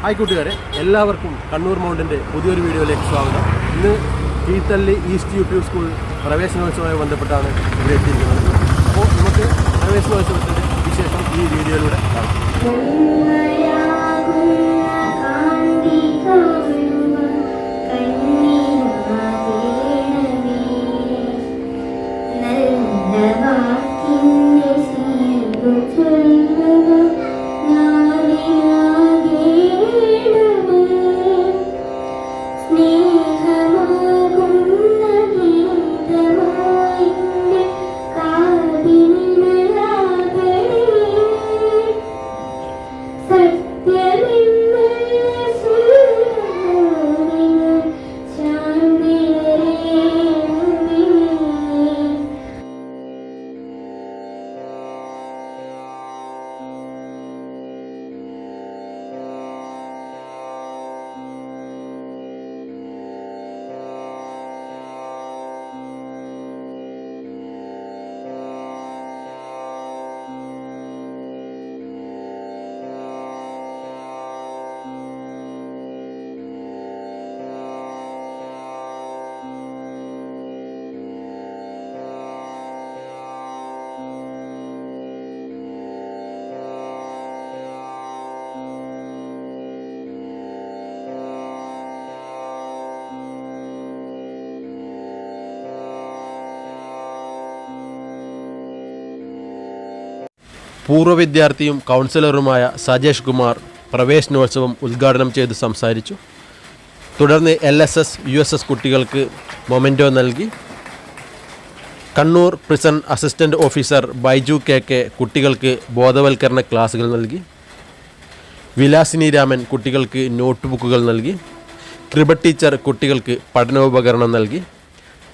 Hi കൂട്ടുകാരെ എല്ലാവർക്കും കണ്ണൂർ മൗണ്ടിന്റെ പുതിയൊരു വീഡിയോയിലേക്ക് സ്വാഗതം. ഇന്ന് Keethalli east U P school പ്രവേശനോത്സവവുമായി ബന്ധപ്പെട്ടാണ് ഇവിടെ എത്തിയിരിക്കുന്നത്. അപ്പോൾ നമുക്ക് പ്രവേശനോത്സവത്തിന്റെ വിശേഷം ഈ വീഡിയോയിലൂടെ കാണാം. പൂർവ വിദ്യാർത്ഥിയും കൗൺസിലറുമായ സജേഷ് കുമാർ പ്രവേശനോത്സവം ഉദ്ഘാടനം ചെയ്ത് സംസാരിച്ചു. തുടർന്ന് L S S U S S കുട്ടികൾക്ക് മൊമെന്റോ നൽകി. Kannur prison assistant officer Baiju K K കുട്ടികൾക്ക് ബോധവൽക്കരണ ക്ലാസുകൾ നൽകി. വിലാസിനി രാമൻ കുട്ടികൾക്ക് നോട്ട് ബുക്കുകൾ നൽകി. കൃപ ടീച്ചർ കുട്ടികൾക്ക് പഠനോപകരണം നൽകി.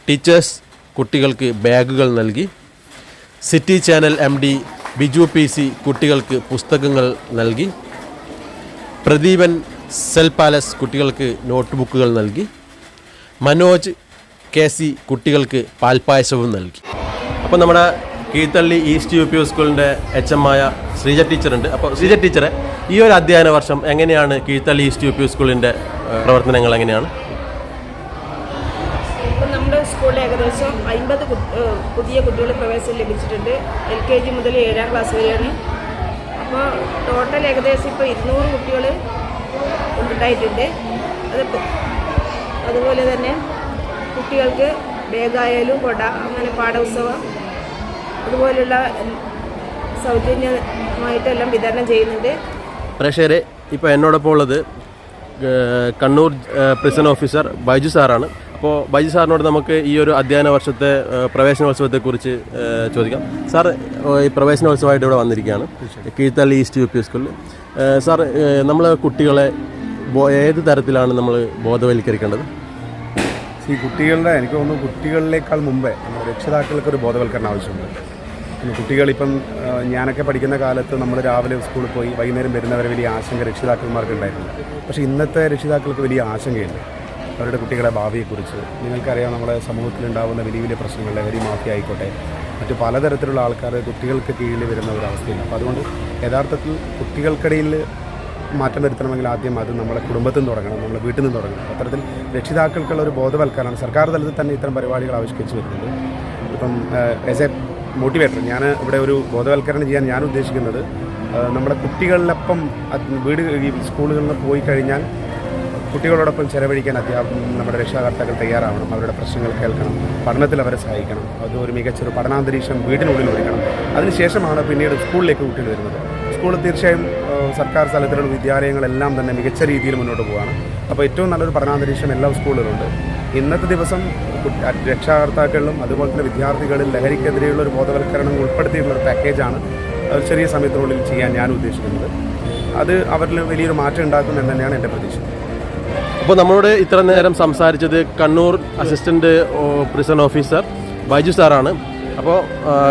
ടീച്ചേഴ്സ് കുട്ടികൾക്ക് ബാഗുകൾ നൽകി. City channel M Biju P C കുട്ടികൾക്ക് പുസ്തകങ്ങൾ നൽകി. പ്രദീപൻ സെൽ പാലസ് കുട്ടികൾക്ക് നോട്ട് ബുക്കുകൾ നൽകി. മനോജ് കെ സി കുട്ടികൾക്ക് പാൽപ്പായസവും നൽകി. അപ്പോൾ നമ്മുടെ കീഴ്ത്തള്ളി ഈസ്റ്റ് യു പി സ്കൂളിന്റെ എച്ച് എം ആയ ശ്രീജ ടീച്ചറുണ്ട്. അപ്പോൾ ശ്രീജ ടീച്ചറെ ഈ ഒരു അധ്യയന വർഷം എങ്ങനെയാണ് കീഴ്ത്തള്ളി ഈസ്റ്റ് യു പി സ്കൂളിന്റെ പ്രവർത്തനങ്ങൾ എങ്ങനെയാണ്? സ്കൂളിൽ ഏകദേശം അൻപത് പുതിയ കുട്ടികൾ പ്രവേശനം ലഭിച്ചിട്ടുണ്ട്. എൽ കെ ജി മുതൽ ഏഴാം ക്ലാസ് വരെയാണ്. അപ്പോൾ ടോട്ടൽ ഏകദേശം ഇപ്പോൾ ഇരുന്നൂറ് കുട്ടികൾ ഉണ്ടായിട്ടുണ്ട്. അത് അതുപോലെ തന്നെ കുട്ടികൾക്ക് ബാഗായാലും കൊട അങ്ങനെ പാഠോത്സവം അതുപോലുള്ള സൗജന്യമായിട്ടെല്ലാം വിതരണം ചെയ്യുന്നുണ്ട്. പ്രേക്ഷകരെ ഇപ്പോൾ എന്നോടൊപ്പം ഉള്ളത് കണ്ണൂർ പ്രിസൺ ഓഫീസർ ബൈജു സാറാണ്. അപ്പോൾ ബൈജു സാറിനോട് നമുക്ക് ഈ ഒരു അധ്യയന വർഷത്തെ പ്രവേശന പ്രവേശനോത്സവത്തെക്കുറിച്ച് ചോദിക്കാം. സാർ ഈ പ്രവേശനോത്സവമായിട്ട് ഇവിടെ വന്നിരിക്കുകയാണ്. കീഴ്ത്തള്ളി ഈസ്റ്റ് യു പി സ്കൂളിൽ സാർ നമ്മൾ കുട്ടികളെ ഏത് തരത്തിലാണ് നമ്മൾ ബോധവൽക്കരിക്കേണ്ടത്? ഈ കുട്ടികളുടെ എനിക്ക് തോന്നുന്നു കുട്ടികളിലേക്കാൾ മുമ്പേ നമ്മുടെ രക്ഷിതാക്കൾക്ക് ഒരു ബോധവൽക്കരണം ആവശ്യമുണ്ട്. പിന്നെ കുട്ടികളിപ്പം ഞാനൊക്കെ പഠിക്കുന്ന കാലത്ത് നമ്മൾ രാവിലെ സ്കൂളിൽ പോയി വൈകുന്നേരം വരുന്നവരെ വലിയ ആശങ്ക രക്ഷിതാക്കന്മാർക്ക് ഉണ്ടായിരുന്നു പക്ഷേ ഇന്നത്തെ രക്ഷിതാക്കൾക്ക് വലിയ ആശങ്കയില്ല അവരുടെ കുട്ടികളെ ഭാവിയെക്കുറിച്ച്. നിങ്ങൾക്കറിയാം നമ്മുടെ സമൂഹത്തിലുണ്ടാകുന്ന വലിയ വലിയ പ്രശ്നങ്ങൾ ലഹരി മാഫിയ ആയിക്കോട്ടെ മറ്റു പലതരത്തിലുള്ള ആൾക്കാർ കുട്ടികൾക്ക് കീഴിൽ വരുന്ന ഒരു അവസ്ഥയില്ല അപ്പോൾ അതുകൊണ്ട് യഥാർത്ഥത്തിൽ കുട്ടികൾക്കിടയിൽ മാറ്റം വരുത്തണമെങ്കിൽ ആദ്യം അത് നമ്മുടെ കുടുംബത്തിൽ നിന്ന് തുടങ്ങണം നമ്മുടെ വീട്ടിൽ നിന്ന് തുടങ്ങണം. അത്തരത്തിൽ രക്ഷിതാക്കൾക്കുള്ള ഒരു ബോധവൽക്കരണം സർക്കാർ തലത്തിൽ തന്നെ ഇത്തരം പരിപാടികൾ ആവിഷ്കരിച്ച് വരുന്നുണ്ട്. ഇപ്പം ആസ് എ മോട്ടിവേറ്റർ ഞാൻ ഇവിടെ ഒരു ബോധവൽക്കരണം ചെയ്യാൻ ഞാൻ ഉദ്ദേശിക്കുന്നത് നമ്മുടെ കുട്ടികളിലൊപ്പം വീട് ഈ സ്കൂളുകളിൽ പോയി കഴിഞ്ഞാൽ കുട്ടികളോടൊപ്പം ചെലവഴിക്കാൻ അധ്യാപകം നമ്മുടെ രക്ഷാകർത്താക്കൾ തയ്യാറാവണം. അവരുടെ പ്രശ്നങ്ങൾ കേൾക്കണം. പഠനത്തിൽ അവരെ സഹായിക്കണം. അത് ഒരു മികച്ചൊരു പഠനാന്തരീക്ഷം വീടിനുള്ളിൽ ഒരുക്കണം. അതിനുശേഷമാണ് പിന്നീട് സ്കൂളിലേക്ക് കുട്ടികൾ വരുന്നത്. സ്കൂൾ തീർച്ചയായും സർക്കാർ തലത്തിലുള്ള വിദ്യാലയങ്ങളെല്ലാം തന്നെ മികച്ച രീതിയിൽ മുന്നോട്ട് പോവുകയാണ് അപ്പോൾ ഏറ്റവും നല്ലൊരു പഠനാന്തരീക്ഷം എല്ലാ സ്കൂളുകളുണ്ട് ഇന്നത്തെ ദിവസം രക്ഷാകർത്താക്കളിലും അതുപോലെ തന്നെ വിദ്യാർത്ഥികളിൽ ലഹരിക്കെതിരെയുള്ള ഒരു ബോധവൽക്കരണം ഉൾപ്പെടുത്തിയിട്ടുള്ള ഒരു പാക്കേജാണ് ചെറിയ സമയത്തിനുള്ളിൽ ചെയ്യാൻ ഞാൻ ഉദ്ദേശിക്കുന്നത്. അത് അവരിൽ വലിയൊരു മാറ്റം ഉണ്ടാക്കും എന്ന് തന്നെയാണ് എന്റെ പ്രതീക്ഷ. അപ്പോൾ നമ്മളോട് ഇത്ര നേരം സംസാരിച്ചത് Kannur assistant prison officer Baiju സാറാണ്. അപ്പോൾ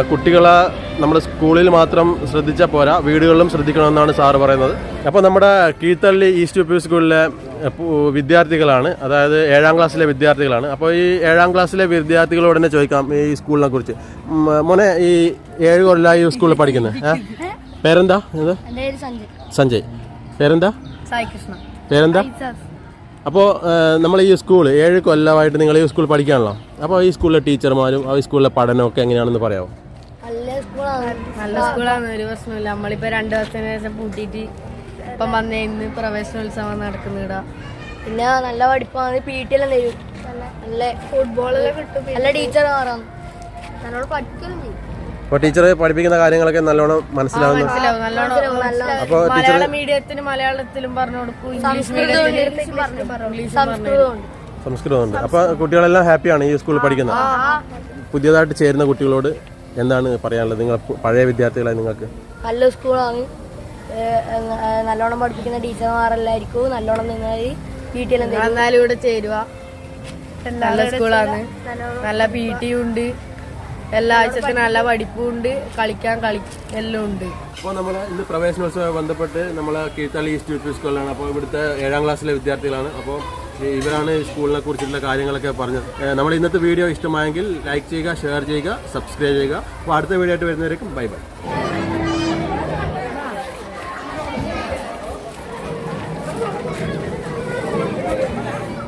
കുട്ടികളെ നമ്മുടെ സ്കൂളിൽ മാത്രം ശ്രദ്ധിച്ചാൽ പോരാ വീടുകളിലും ശ്രദ്ധിക്കണമെന്നാണ് സാറ് പറയുന്നത്. അപ്പോൾ നമ്മുടെ കീഴ്ത്തള്ളി ഈസ്റ്റ് യു പി സ്കൂളിലെ വിദ്യാർത്ഥികളാണ്. അതായത് ഏഴാം ക്ലാസ്സിലെ വിദ്യാർത്ഥികളാണ്. അപ്പോൾ ഈ ഏഴാം ക്ലാസ്സിലെ വിദ്യാർത്ഥികളോട് തന്നെ ചോദിക്കാം ഈ സ്കൂളിനെ കുറിച്ച്. മോനെ ഈ ഏഴ് കൊല്ലമായി സ്കൂളിൽ പഠിക്കുന്നത് ഏ? പേരെന്താ? സഞ്ജയ്. പേരെന്താ? പേരെന്താ? അപ്പോൾ നമ്മൾ ഈ സ്കൂൾ ഏഴ് കൊല്ലമായിട്ട് നിങ്ങൾ ഈ സ്കൂൾ പഠിക്കാണല്ലോ. അപ്പോൾ ഈ സ്കൂളിലെ ടീച്ചർമാരും ആ ഈ സ്കൂളിലെ പഠനമൊക്കെ എങ്ങനെയാണെന്ന് പറയാമോ നല്ല സ്കൂളാണ്. നല്ല സ്കൂളാണ് ഒരു പ്രശ്നമില്ല നമ്മളിപ്പോൾ രണ്ട് ദിവസത്തിന് ശേഷം പൂട്ടിയിട്ട് ഇപ്പം വന്നേ ഇന്ന് പ്രവേശനോത്സവം നടക്കുന്നിട. പിന്നെ നല്ല പഠിപ്പാണ് പി ടി എല്ലാം തരും. നല്ല ഫുട്ബോളെല്ലാം കിട്ടും നല്ല ടീച്ചർമാരാണ്. നല്ലോണം പഠിക്കുന്നു ചെയ്യും. അപ്പോൾ ടീച്ചർ പഠിപ്പിക്കുന്ന കാര്യങ്ങളൊക്കെ നല്ലോണം മനസ്സിലാവുന്നു. മനസ്സിലാവും നല്ലോണം. അപ്പോൾ ടീച്ചർ മീഡിയത്തിന് മലയാളത്തിലും പറഞ്ഞു കൊടുക്കും ഇംഗ്ലീഷ് സംസ്കൃതമുണ്ട് സംസ്കൃതമുണ്ട് അപ്പോൾ കുട്ടികളെല്ലാം ഹാപ്പിയാണ് ഈ സ്കൂളിൽ പഠിക്കുന്നത്. പുതിയതായിട്ട് ചേരുന്ന കുട്ടികളോട് എന്താണ് പറയാനുള്ളത്? നിങ്ങൾ പഴയ വിദ്യാർത്ഥികളായി നിങ്ങൾക്ക്? നല്ല സ്കൂളാണ്. നല്ലോണം പഠിപ്പിക്കുന്ന ടീച്ചർമാരെല്ലായിരിക്കും. നല്ലോണം നിങ്ങൾ വീട്ടിൽ എന്നാലും ഇവിടെ ചേരുക നല്ല സ്കൂളാണ്. നല്ല പി ടി ഉണ്ട്. എല്ലാ ആഴ്ചക്കും നല്ല പഠിപ്പും ഉണ്ട് കളിക്കാൻ കളി എല്ലാം ഉണ്ട്. അപ്പോൾ നമ്മൾ ഇന്ന് പ്രവേശനോത്സവമായി ബന്ധപ്പെട്ട് നമ്മൾ കീഴ്ത്തള്ളി ഇൻസ്റ്റിറ്റ്യൂട്ട് സ്കൂളിലാണ് അപ്പോൾ ഇവിടുത്തെ ഏഴാം ക്ലാസ്സിലെ വിദ്യാർത്ഥികളാണ്. അപ്പോൾ ഇവരാണ് സ്കൂളിനെ കുറിച്ചുള്ള കാര്യങ്ങളൊക്കെ പറഞ്ഞത്. നമ്മൾ ഇന്നത്തെ വീഡിയോ ഇഷ്ടമായെങ്കിൽ ലൈക്ക് ചെയ്യുക ഷെയർ ചെയ്യുക സബ്സ്ക്രൈബ് ചെയ്യുക. അപ്പോൾ അടുത്ത വീഡിയോ ആയിട്ട് വരുന്നവരേക്കും ബൈ ബൈ